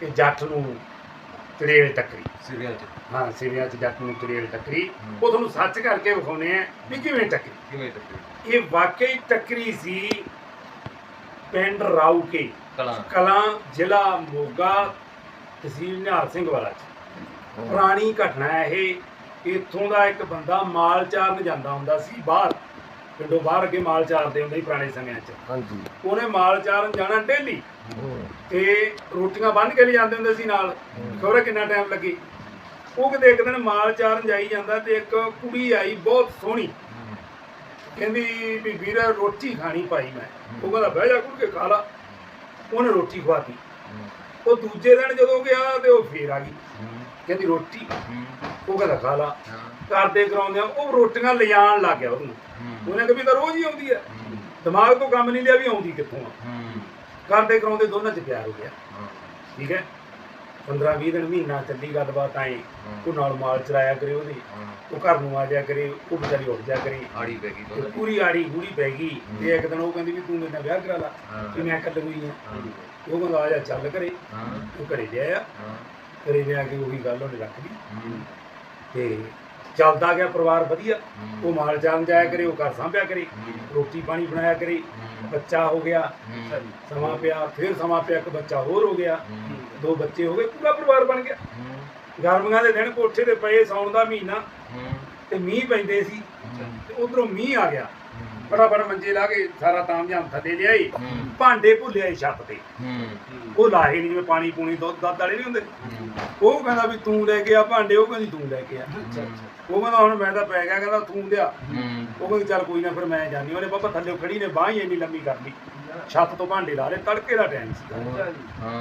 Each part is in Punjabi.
ਕਿ ਜੱਟ ਨੂੰ ਤਰੇਲ ਟੱਕਰੀ। ਸਿਰਿਆਂ ਚ। ਹਾਂ ਸਿਵਿਆਂ 'ਚ ਜੱਟ ਨੂੰ ਤਰੇਲ ਟੱਕਰੀ। ਉਹ ਤੁਹਾਨੂੰ ਸੱਚ ਕਰਕੇ ਵਿਖਾਉਣੇ ਆ ਵੀ ਕਿਵੇਂ ਟੱਕਰੀ। ਕਿਵੇਂ ਟੱਕਰੀ? ਇਹ ਵਾਕਈ ਟੱਕਰੀ ਸੀ ਪਿੰਡ ਰਾਊਕੇ। ਕਲਾਂ। ਕਲਾਂ ਜ਼ਿਲ੍ਹਾ ਮੋਗਾ ਤਹਿਸੀਲ ਨਿਹਾਲ ਸਿੰਘ ਵਾਲਾ ਚ। ਪੁਰਾਣੀ ਘਟਨਾ ਹੈ ਇਹ। ਇੱਥੋਂ ਦਾ ਇੱਕ ਬੰਦਾ ਮਾਲ ਚਾਰਨ ਜਾਂਦਾ ਹੁੰਦਾ ਸੀ ਬਾਹਰ। ਪਿੰਡੋਂ ਬਾਹਰ ਅੱਗੇ ਮਾਲ ਚਾਰਦੇ ਹੁੰਦੇ ਸੀ ਪੁਰਾਣੇ ਸਮਿਆਂ 'ਚ। ਹਾਂਜੀ। ਉਹਨੇ ਮਾਲ ਚਾਰਨ ਜਾਣਾ ਡੇਲੀ। ਤੇ ਰੋਟੀਆਂ ਬੰਨ ਕੇ ਲਿਆਉਂਦੇ ਹੁੰਦੇ ਸੀ ਨਾਲ। ਖਬਰ ਕਿੰਨਾ ਟਾਈਮ ਲੱਗੇ? ਉਹ ਕਿਤੇ ਇੱਕ ਦਿਨ ਮਾਲ ਚਾਰਨ ਜਾਈ ਜਾਂਦਾ ਤੇ ਇੱਕ ਕੁੜੀ ਆਈ ਬਹੁਤ ਸੋਹਣੀ। ਕਹਿੰਦੀ ਵੀ ਵੀਰ ਰੋਟੀ ਖਾਣੀ ਭਾਈ ਮੈਂ। ਉਹ ਕਹਿੰਦਾ, ਬਹਿ ਜਾ ਕੁੜ ਕੇ ਖਾ ਲਾ। ਉਹਨੇ ਰੋਟੀ ਖਵਾਤੀ। ਉਹ ਦੂਜੇ ਦਿਨ ਜਦੋਂ ਗਿਆ ਤੇ ਉਹ ਫੇਰ ਆ ਗਈ। ਕਹਿੰਦੀ, ਰੋਟੀ? ਉਹ ਕਹਿੰਦਾ, ਖਾ ਲਾ। ਕਰਦੇ ਕਰਾਉਂਦੇ ਉਹ ਰੋਟੀਆਂ ਲਿਜਾਣ ਲੱਗ ਗਿਆ ਉਹਨੂੰ। ਉਹਨੇ ਕਿਹਾ ਵੀ ਤਾਂ ਰੋਜ਼ ਹੀ ਆਉਂਦੀ ਹੈ। ਦਿਮਾਗ ਤੋਂ ਕੰਮ ਨਹੀਂ ਲਿਆ ਵੀ ਆਉਂਦੀ ਕਿੱਥੋਂ ਆ। ਕਰਦੇ ਕਰਾਉਂਦੇ ਦੋਨਾਂ 'ਚ ਪਿਆਰ ਹੋ ਗਿਆ। ਠੀਕ ਹੈ? 15 20 ਦਿਨ ਮਹੀਨਾ ਚੱਲੀ ਗੱਲਬਾਤ ਆਏ ਉਹ ਨਾਲ ਮਾਲ ਚਲਾਇਆ ਕਰੇ ਉਹਦੇ। ਉਹ ਘਰ ਨੂੰ ਆ ਜਾ ਕਰੇ ਉਹ ਵਿਚਾਰੀ ਉੱਠ ਜਾ ਕਰੇ। ਆੜੀ ਪੈ ਗਈ ਤੇ ਪੂਰੀ ਆੜੀ ਗੂੜੀ ਪੈ ਗਈ। ਤੇ ਇੱਕ ਦਿਨ ਉਹ ਕਹਿੰਦੀ ਵੀ ਤੂੰ ਮੇਰੇ ਨਾਲ ਵਿਆਹ ਕਰਾ ਲਾ। ਕਿ ਮੈਂ ਕੱਲ ਹੋਈ ਆ। ਉਹ ਕਹਿੰਦਾ ਆ ਜਾ ਚੱਲ ਕਰੇ ਉਹ ਘਰੇ ਲਿਆਇਆ ਘਰੇ ਲਿਆ ਕੇ ਉਹੀ ਗੱਲ ਉਹਨੇ ਰੱਖ ਲਈ। ਤੇ ਚੱਲਦਾ ਗਿਆ ਪਰਿਵਾਰ ਵਧੀਆ ਉਹ ਮਾਲ ਜਾਣ ਜਾਇਆ ਕਰੇ ਉਹ ਘਰ ਸਾਂਭਿਆ ਕਰੇ ਰੋਟੀ ਪਾਣੀ ਬਣਾਇਆ ਕਰੇ ਬੱਚਾ ਹੋ ਗਿਆ ਸਮਾਂ ਪਿਆ ਫਿਰ ਸਮਾਂ ਪਿਆ ਇੱਕ ਬੱਚਾ ਹੋਰ ਹੋ ਗਿਆ ਦੋ ਬੱਚੇ ਹੋ ਗਏ ਪੂਰਾ ਪਰਿਵਾਰ ਬਣ ਗਿਆ। ਗਰਮੀਆਂ ਦੇ ਦਿਨ ਕੋਠੇ ਤੇ ਪਏ ਸੌਣ ਦਾ ਮਹੀਨਾ ਤੇ ਮੀਂਹ ਪੈਂਦੇ ਸੀ ਤੇ ਉਧਰੋਂ ਮੀਂਹ ਆ ਗਿਆ। ਬੜਾ ਮੰਜੇ ਲਾ ਕੇ ਸਾਰਾ ਤਾਮਝਾਮ ਥੱਲੇ ਲਿਆਈ ਭਾਂਡੇ ਭੁੱਲਿਆ ਛੱਤ ਤੇ। ਉਹ ਲਾਹੇ ਨਹੀਂ ਜਿਵੇਂ ਪਾਣੀ ਪੂਣੀ ਦੁੱਧ ਦੱਧ ਵਾਲੇ ਨਹੀਂ ਹੁੰਦੇ। ਉਹ ਕਹਿੰਦਾ ਵੀ ਤੂੰ ਲੈ ਕੇ ਆ ਭਾਂਡੇ ਉਹ ਕਹਿੰਦੀ ਤੂੰ ਲੈ ਕੇ ਆ। ਉਹ ਕਹਿੰਦਾ ਹੁਣ ਮੈਂ ਤਾਂ ਪੈ ਗਿਆ ਕਹਿੰਦਾ ਤੂੰ ਲਿਆ। ਉਹ ਕਹਿੰਦੀ ਚੱਲ ਕੋਈ ਨਾ ਫਿਰ ਮੈਂ ਜਾਣੀ ਉਹਨੇ ਬਾਬਾ ਥੱਲੇ ਖੜੀ ਨੇ ਬਾਹ ਹੀ ਇੰਨੀ ਲੰਮੀ ਕਰ ਲਈ। ਛੱਤ ਤੋਂ ਭਾਂਡੇ ਲਾ ਲਏ ਤੜਕੇ ਦਾ ਟਾਈਮ ਸੀ।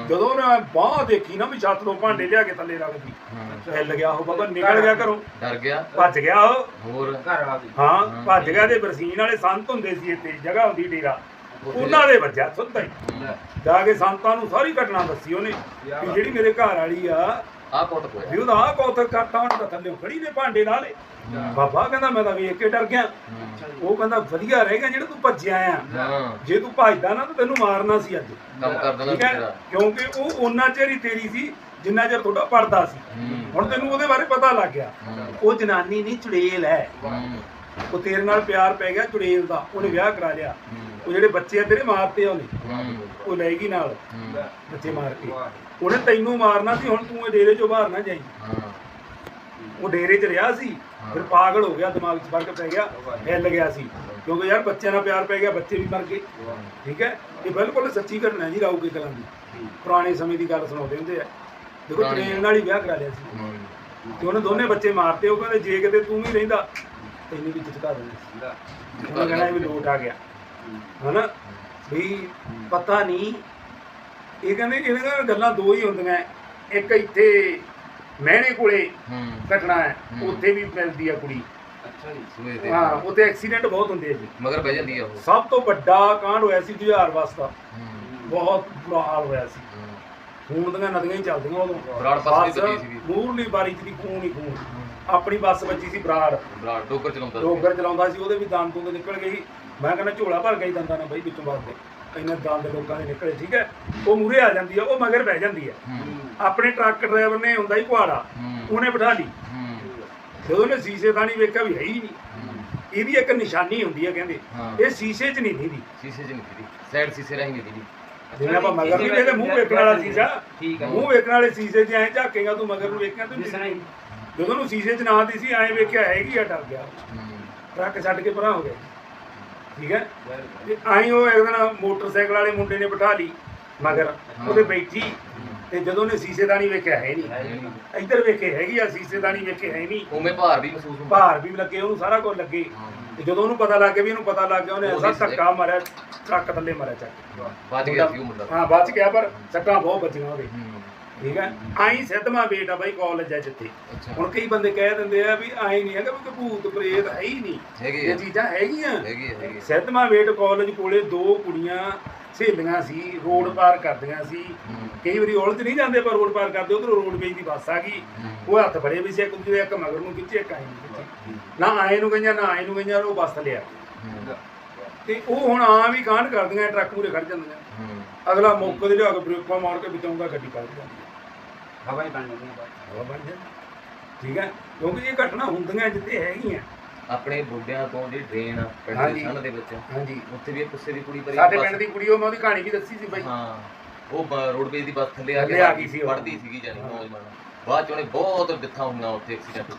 ਜਦੋਂ ਉਹਨੇ ਬਾਹ ਦੇਖੀ ਨਾ ਵੀ ਛੱਤ ਤੋਂ ਭਾਂਡੇ ਲਿਆ ਕੇ ਥੱਲੇ ਰੱਖਦੀ ਹਿੱਲ ਗਿਆ ਉਹ ਬਾਬਾ ਨਿਕਲ ਗਿਆ ਘਰੋਂ। ਡਰ ਗਿਆ? ਭੱਜ ਗਿਆ ਉਹ। ਹੋਰ? ਘਰ ਆ ਗਈ। ਹਾਂ ਭੱਜ ਗਿਆ ਤੇ ਬਰਸੀਨ ਵਾਲੇ ਸੰਤ ਹੁੰਦੇ ਸੀ ਇੱਥੇ ਜਗ੍ਹਾ ਹੁੰਦੀ ਡੇਰਾ। ਉਹਨਾਂ ਦੇ ਵੱਜਿਆ ਸੁੱਤਾ ਹੀ। ਜਾ ਕੇ ਸੰਤਾਂ ਨੂੰ ਸਾਰੀ ਘਟਨਾ ਦੱਸੀ ਉਹਨੇ ਵੀ ਜਿਹੜੀ ਮੇਰੇ ਘਰ ਵਾਲੀ ਆ ਆ ਕੁੱਟ ਵੀ ਪਿਆ ਉਹਦਾ ਆਹ ਕੌਤਕ ਕਰਤਾ ਉਹਨੇ ਤਾਂ ਥੱਲੇ ਖੜੀ ਨੇ ਭਾਂਡੇ ਲਾ ਲੇ ਬਾਬਾ ਕਹਿੰਦਾ ਮੈਂ ਤਾਂ ਵੇਖ ਕੇ ਡਰ ਗਿਆ। ਉਹ ਕਹਿੰਦਾ ਵਧੀਆ ਰਹੇਗਾ ਜਿਹੜਾ ਤੂੰ ਭੱਜਿਆ ਆ। ਜੇ ਤੂੰ ਭੱਜਦਾ ਨਾ ਤਾਂ ਤੈਨੂੰ ਮਾਰਨਾ ਸੀ ਅੱਜ। ਕੰਮ ਕਰ ਦੇਣਾ ਕਿਉਂਕਿ ਉਹ ਉਹਨਾਂ ਚਿਰ ਹੀ ਤੇਰੀ ਸੀ ਜਿੰਨਾ ਚਿਰ ਤੁਹਾਡਾ ਪੜਦਾ ਸੀ। ਹੁਣ ਤੈਨੂੰ ਉਹਦੇ ਬਾਰੇ ਪਤਾ ਲੱਗ ਗਿਆ। ਉਹ ਜਨਾਨੀ ਨਹੀਂ ਚੁੜੇਲ ਹੈ। ਉਹ ਤੇਰੇ ਨਾਲ ਪਿਆਰ ਪੈ ਗਿਆ ਚੁੜੇਲ ਦਾ। ਉਹਨੇ ਵਿਆਹ ਕਰਾ ਲਿਆ। ਉਹ ਜਿਹੜੇ ਬੱਚੇ ਆ ਤੇਰੇ ਮਾਰਤੇ ਆ ਉਹਨੇ। ਉਹ ਲੈ ਗਈ ਨਾਲ। ਬੱਚੇ ਮਾਰ ਕੇ। ਉਹਨੇ ਤੈਨੂੰ ਮਾਰਨਾ ਸੀ ਹੁਣ ਤੂੰ ਇਹ ਡੇਰੇ ਚੋਂ ਬਾਹਰ ਨਾ ਜਾਈ। ਉਹ ਡੇਰੇ 'ਚ ਰਿਹਾ ਸੀ ਫਿਰ ਪਾਗਲ ਹੋ ਗਿਆ ਦਿਮਾਗ 'ਚ ਫ਼ਰਕ ਪੈ ਗਿਆ ਹਿੱਲ ਗਿਆ ਸੀ। ਕਿਉਂਕਿ ਯਾਰ ਬੱਚਿਆਂ ਨਾਲ ਪਿਆਰ ਪੈ ਗਿਆ ਬੱਚੇ ਵੀ ਮਰ ਗਏ। ਠੀਕ ਹੈ? ਇਹ ਬਿਲਕੁਲ ਸੱਚੀ ਘਟਨਾ ਜੀ ਰਾਊ ਕੇ ਕਲਾਂ ਦੀ ਪੁਰਾਣੇ ਸਮੇਂ ਦੀ ਗੱਲ ਸੁਣਾਉਂਦੇ ਹੁੰਦੇ ਆ। ਦੇਖੋ ਟ੍ਰੇਨ ਨਾਲ ਹੀ ਵਿਆਹ ਕਰਾ ਲਿਆ ਸੀ। ਤੇ ਉਹਨੇ ਦੋਨੇ ਬੱਚੇ ਮਾਰਤੇ ਉਹ ਕਹਿੰਦੇ ਜੇ ਕਿਤੇ ਤੂੰ ਵੀ ਰਹਿੰਦਾ ਤੈਨੂੰ ਵੀ ਚੁਕਾ ਦੇਣਾ ਉਹਨੇ ਕਹਿਣਾ ਇਹ ਵੀ ਲੋਟ ਆ ਗਿਆ। ਹਨਾ? ਵੀ ਪਤਾ ਨਹੀਂ ਇਹ ਕਹਿੰਦੇ ਇਹਨਾਂ ਦੀਆਂ ਗੱਲਾਂ ਦੋ ਹੀ ਹੁੰਦੀਆਂ। ਇੱਕ ਇੱਥੇ ਮਹਿਣੇ ਕੋਲੇ ਘਟਨਾ ਹੈ ਉੱਥੇ ਵੀ ਮਿਲਦੀ ਆ ਕੁੜੀ। ਸੂਏ ਤੇ ਹਾਂ ਉੱਥੇ ਐਕਸੀਡੈਂਟ ਬਹੁਤ ਹੁੰਦੇ ਆ ਜੀ। ਮਗਰ ਬਹਿ ਜਾਂਦੀ ਆ ਉਹ। ਸਭ ਤੋਂ ਵੱਡਾ ਕਾਂਡ ਹੋਇਆ ਸੀ ਜੁਝਾਰ ਵਾਸਤਾ। ਬਹੁਤ ਬੁਰਾ ਹਾਲ ਹੋਇਆ ਸੀ। ਖੂਨ ਦੀਆਂ ਨਦੀਆਂ ਹੀ ਚੱਲਦੀਆਂ ਉਦੋਂ। ਬਰਾੜ ਪਾਸੇ ਬੱਸ ਚੱਲੀ ਸੀ ਮੂਰਲੀ ਬਾਰੀ ਚ ਦੀ ਖੂਨ ਹੀ ਖੂਨ। ਆਪਣੀ ਬੱਸ ਵੱਜੀ ਸੀ ਬਰਾੜ। ਬਰਾੜ ਡੋਕਰ ਚਲਾਉਂਦਾ ਸੀ। ਡੋਗਰ ਚਲਾਉਂਦਾ ਸੀ ਉਹਦੇ ਵੀ ਦੰਦ ਦੁੰਦ ਨਿਕਲ ਗਏ ਸੀ। ਮੈਂ ਕਹਿੰਦਾ ਝੋਲਾ ਭਰ ਗਈ ਦੰਦਾਂ ਨਾਲ ਬਈ ਵਿੱਚੋਂ ਵਾਸਤੇ ਇੰਨੇ ਦੰਦ ਲੋਕਾਂ ਦੇ ਨਿਕਲੇ ਠੀਕ ਹੈ। ਉਹ ਮੂਰੇ ਆ ਜਾਂਦੀ ਆ ਉਹ ਮਗਰ ਬਹਿ ਜਾਂਦੀ ਆ। ਆਪਣੇ ਟਰੱਕ ਡਰਾਈਵਰ ਨੇ ਹੁੰਦਾ ਹੀ ਕੁਹਾੜਾ ਉਹਨੇ ਬਿਠਾ ਲਈ। ਜਦੋਂ ਉਹਨੇ ਸ਼ੀਸ਼ੇ ਥਾਣੀ ਵੇਖਿਆ ਵੀ ਹੈ ਹੀ ਨਹੀਂ। ਇਹਦੀ ਇੱਕ ਨਿਸ਼ਾਨੀ ਹੁੰਦੀ ਹੈ ਕਹਿੰਦੇ। ਇਹ ਸ਼ੀਸ਼ੇ 'ਚ ਨਹੀਂ ਦੀਦੀ ਸ਼ੀਸ਼ੇ ਚ ਨਹੀਂ ਦੀਦੀ ਸਾਈਡ ਸ਼ੀਸ਼ੇ ਰਹੀ ਨਹੀਂ ਦੀਦੀ ਜਿਵੇਂ ਆਪਾਂ ਮਗਰ ਨਹੀਂ ਵੇਖਦੇ ਮੂੰਹ ਵੇਖਣ ਵਾਲਾ ਸ਼ੀਸ਼ਾ। ਮੂੰਹ ਵੇਖਣ ਵਾਲੇ ਸ਼ੀਸ਼ੇ 'ਚ ਐਂ ਝਾਕੇਗਾ ਤੂੰ ਮਗਰ ਨੂੰ ਵੇਖਿਆ ਤੂੰ ਜਦੋਂ ਨੂੰ ਸ਼ੀਸ਼ੇ 'ਚ ਨਾ ਦੀ ਸੀ ਐਂ ਵੇਖਿਆ ਹੈਗੀ ਆ ਡਰ ਗਿਆ। ਟਰੱਕ ਛੱਡ ਕੇ ਪਰਾਂ ਹੋ ਗਿਆ। ਠੀਕ ਹੈ। ਤੇ ਆਈ ਉਹ ਇੱਕ ਦਿਨ ਮੋਟਰਸਾਈਕਲ ਵਾਲੇ ਮੁੰਡੇ ਨੇ ਬਿਠਾ ਲਈ। ਮਗਰ ਉਹਦੇ ਬੈਠੀ ਤੇ ਜਦੋਂ ਨੇ ਸ਼ੀਸ਼ੇਦਾਨੀ ਵੇਖਿਆ ਹੈ ਨਹੀਂ। ਇੱਧਰ ਵੇਖੇ ਹੈਗੀ ਆ ਸ਼ੀਸ਼ੇਦਾਨੀ ਵੇਖੇ ਹੈ ਨਹੀਂ। ਉਵੇਂ ਭਾਰ ਵੀ ਮਹਿਸੂਸ ਹੁੰਦਾ। ਭਾਰ ਵੀ ਲੱਗੇ ਉਹਨੂੰ ਸਾਰਾ ਕੁਝ ਲੱਗੇ। ਤੇ ਜਦੋਂ ਉਹਨੂੰ ਪਤਾ ਲੱਗ ਗਿਆ ਵੀ ਇਹਨੂੰ ਪਤਾ ਲੱਗ ਗਿਆ ਉਹਨੇ ਐਸਾ ਧੱਕਾ ਮਾਰਿਆ ਟਰੱਕ ਥੱਲੇ ਮਾਰਿਆ ਚੱਕ ਬਚ ਗਿਆ ਸੀ ਉਹ ਮੁੰਡਾ। ਹਾਂ ਬਚ ਗਿਆ ਪਰ ਸੱਟਾਂ ਬਹੁਤ ਵੱਜੀਆਂ ਉਹਦੇ। ਠੀਕ ਹੈ ਆਈ ਸਿੱਧਮਾ ਬੇਟਾ ਬਾਈ ਕਾਲਜ ਹੈ ਜਿੱਥੇ। ਹੁਣ ਕਈ ਬੰਦੇ ਕਹਿ ਦਿੰਦੇ ਆ ਵੀ ਆਈ ਨਹੀਂ ਹੈਗਾ ਵੀ ਭੂਤ ਪ੍ਰੇਤ ਹੈ ਹੀ ਨਹੀਂ। ਇਹ ਚੀਜ਼ਾਂ ਹੈਗੀਆਂ। ਸਿੱਧਮਾ ਵੇਟ ਕਾਲਜ ਕੋਲੇ ਦੋ ਕੁੜੀਆਂ ਸਹੇਲੀਆਂ ਸੀ ਰੋਡ ਪਾਰ ਕਰਦੀਆਂ ਸੀ। ਕਈ ਵਾਰੀ ਉਲਝ ਨਹੀਂ ਜਾਂਦੇ ਪਰ ਰੋਡ ਪਾਰ ਕਰਦੇ ਉਧਰੋਂ ਰੋਡਵੇਜ ਦੀ ਬੱਸ ਆ ਗਈ। ਉਹ ਹੱਥ ਫੜੇ ਵੀ ਸੀ ਇੱਕ ਦੂਜੇ ਇੱਕ ਮਗਰ ਨੂੰ ਖਿੱਚੇ ਇੱਕ ਆਏ ਨੂੰ ਆਏ ਨੂੰ ਗਈਆਂ ਨਾ ਆਏ ਨੂੰ ਗਈਆਂ ਉਹ ਬੱਸ ਲਿਆ। ਤੇ ਉਹ ਹੁਣ ਆਮ ਹੀ ਕਾਂਡ ਕਰਦੀਆਂ ਟਰੱਕ ਮੂਰੇ ਖੜ ਜਾਂਦੀਆਂ। ਅਗਲਾ ਮੌਕੇ ਤੇ ਲਿਆ ਕੇ ਬ੍ਰੇਕਾਂ ਮਾਰ ਕੇ ਬਚਾਉਂਦਾ ਗੱਡੀ ਪਲਟ ਜਾਂਦੀ ਹਵਾ ਹੀ ਬਣ ਜਾਂਦੀ ਹੈ। ਹਵਾ ਬਣ ਜਾਂਦੀ। ਠੀਕ ਹੈ? ਕਿਉਂਕਿ ਇਹ ਘਟਨਾ ਹੁੰਦੀਆਂ ਜਿੱਤੇ ਹੈਗੀਆਂ। ਆਪਣੇ ਬੁੱਢਿਆਂ ਤੋਂ ਜਿਹੜੀ ਡਰੇਨ ਆ ਪਿੰਡ ਦੇ ਹਾਂਜੀ। ਦੇ ਵਿੱਚ। ਹਾਂਜੀ। ਉੱਥੇ ਵੀ ਇੱਕ ਗੁੱਸੇ ਦੀ ਕੁੜੀ ਪਰੀ ਸਾਡੇ ਪਿੰਡ ਦੀ ਕੁੜੀ ਉਹ ਮੈਂ ਉਹਦੀ ਕਹਾਣੀ ਵੀ ਦੱਸੀ ਸੀ ਬਾਈ। ਹਾਂ ਉਹ ਰੋਡਵੇਜ਼ ਦੀ ਬੱਸ ਥੱਲੇ ਆ ਥੱਲੇ ਆ ਗਈ ਸੀ ਉਹ। ਪੜਦੀ ਸੀਗੀ ਜਾਨੀ ਨੌਜਵਾਨ। ਬਾਅਦ ਚ ਉਹਨੇ ਬਹੁਤ ਡਿੱਥਾਂ ਹੋਈਆਂ ਉੱਥੇ ਐਕਸੀਡੈਂਟ